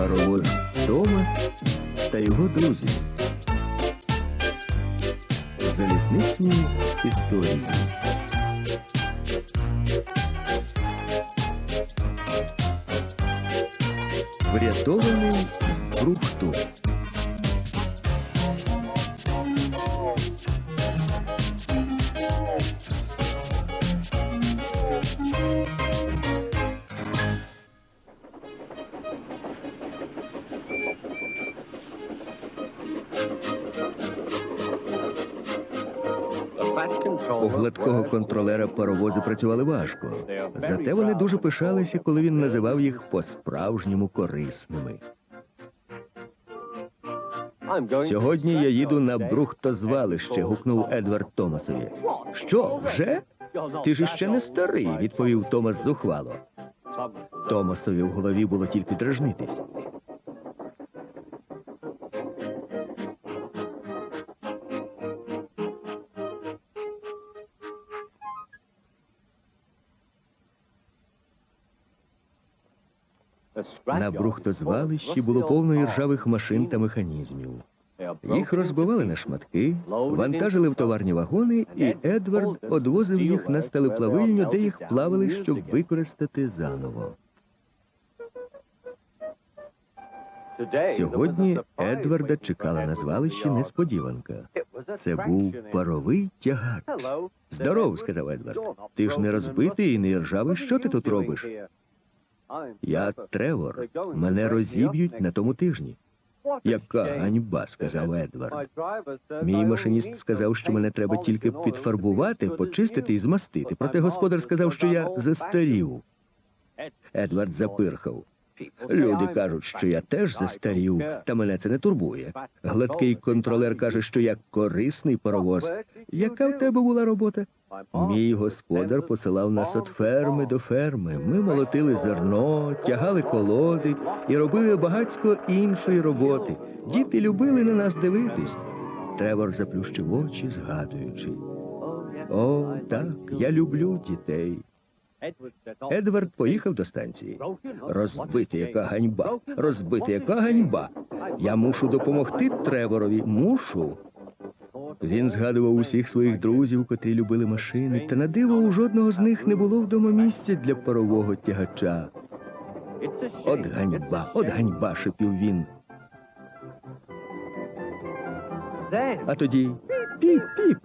паровоз Тома та його друзі. Залісничні історії. У гладкого контролера паровози працювали важко. Зате вони дуже пишалися, коли він називав їх по-справжньому корисними. Сьогодні я їду на брухтозвалище, гукнув Едвард Томасові. Що, вже? Ти ж іще не старий, відповів Томас зухвало. Томасові в голові було тільки дражнитись. На брухтозвалищі було повно ржавих машин та механізмів. Їх розбивали на шматки, вантажили в товарні вагони, і Едвард одвозив їх на стелеплавильню, де їх плавили, щоб використати заново. Сьогодні Едварда чекала на звалищі несподіванка. Це був паровий тягач. Здоров, сказав Едвард. Ти ж не розбитий і не ржавий. Що ти тут робиш? Я Тревор. Мене розіб'ють на тому тижні. Яка ганьба, сказав Едвард. Мій машиніст сказав, що мене треба тільки підфарбувати, почистити і змастити. Проте господар сказав, що я застарів. Едвард запирхав. Люди кажуть, що я теж застарів, та мене це не турбує. Гладкий контролер каже, що я корисний паровоз. Яка в тебе була робота? Мій господар посилав нас від ферми до ферми. Ми молотили зерно, тягали колоди і робили багатько іншої роботи. Діти любили на нас дивитись. Тревор заплющив очі, згадуючи. О, так, я люблю дітей. Едвард поїхав до станції. Розбити, яка ганьба, розбити, яка ганьба. Я мушу допомогти Треворові. Мушу. Він згадував усіх своїх друзів, котрі любили машини, та на диво у жодного з них не було вдома місця для парового тягача. От ганьба, от ганьба, шипів він. А тоді піп-піп.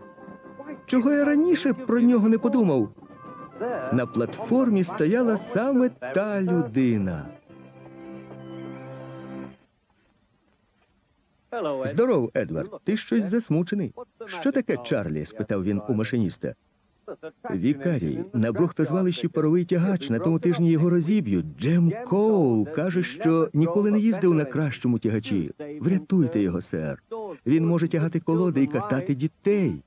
Чого я раніше про нього не подумав? На платформі стояла саме та людина. Здоров, Едвард. Ти щось засмучений. Що таке Чарлі? спитав він у машиніста. Вікарій, на брухтозвалищі паровий тягач, на тому тижні його розіб'ють. Джем Коул каже, що ніколи не їздив на кращому тягачі. Врятуйте його, сер. Він може тягати колоди і катати дітей.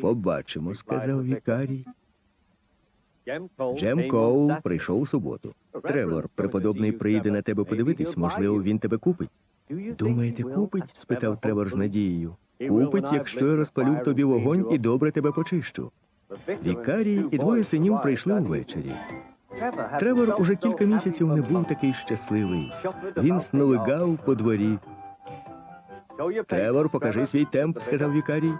Побачимо, сказав вікарій. Джем Коул прийшов у суботу. Тревор, преподобний прийде на тебе подивитись, можливо, він тебе купить. Думаєте, купить? спитав Тревор з надією. Купить, якщо я розпалю тобі вогонь і добре тебе почищу. Вікарій і двоє синів прийшли увечері. Тревор уже кілька місяців не був такий щасливий. Він сновигав по дворі. Тревор, покажи свій темп, сказав вікарій.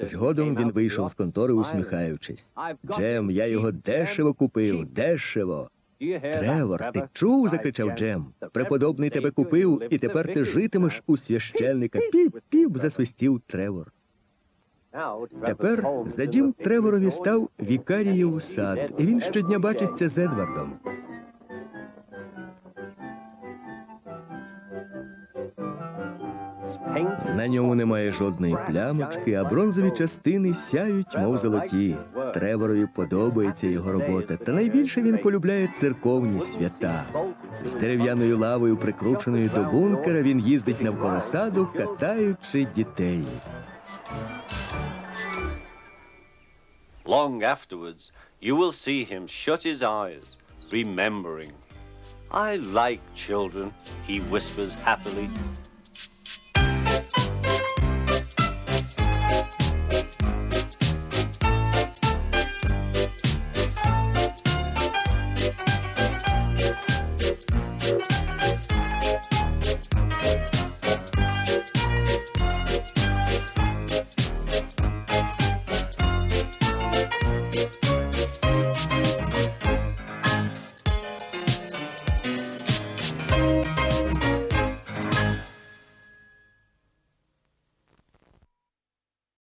Згодом він вийшов з контори, усміхаючись. Джем, я його дешево купив, дешево. Тревор, ти чув? закричав Джем. Преподобний тебе купив, і тепер ти житимеш у священника. Піп-піп, засвистів Тревор. Тепер за дім Треворові став вікарієв сад, і він щодня бачиться з Едвардом. На ньому немає жодної плямочки, а бронзові частини сяють, мов золоті. Треворові подобається його робота, та найбільше він полюбляє церковні свята. З дерев'яною лавою, прикрученою до бункера, він їздить навколо саду, катаючи дітей. Long afterwards, you will see him shut his eyes, remembering. I like children, he whispers happily.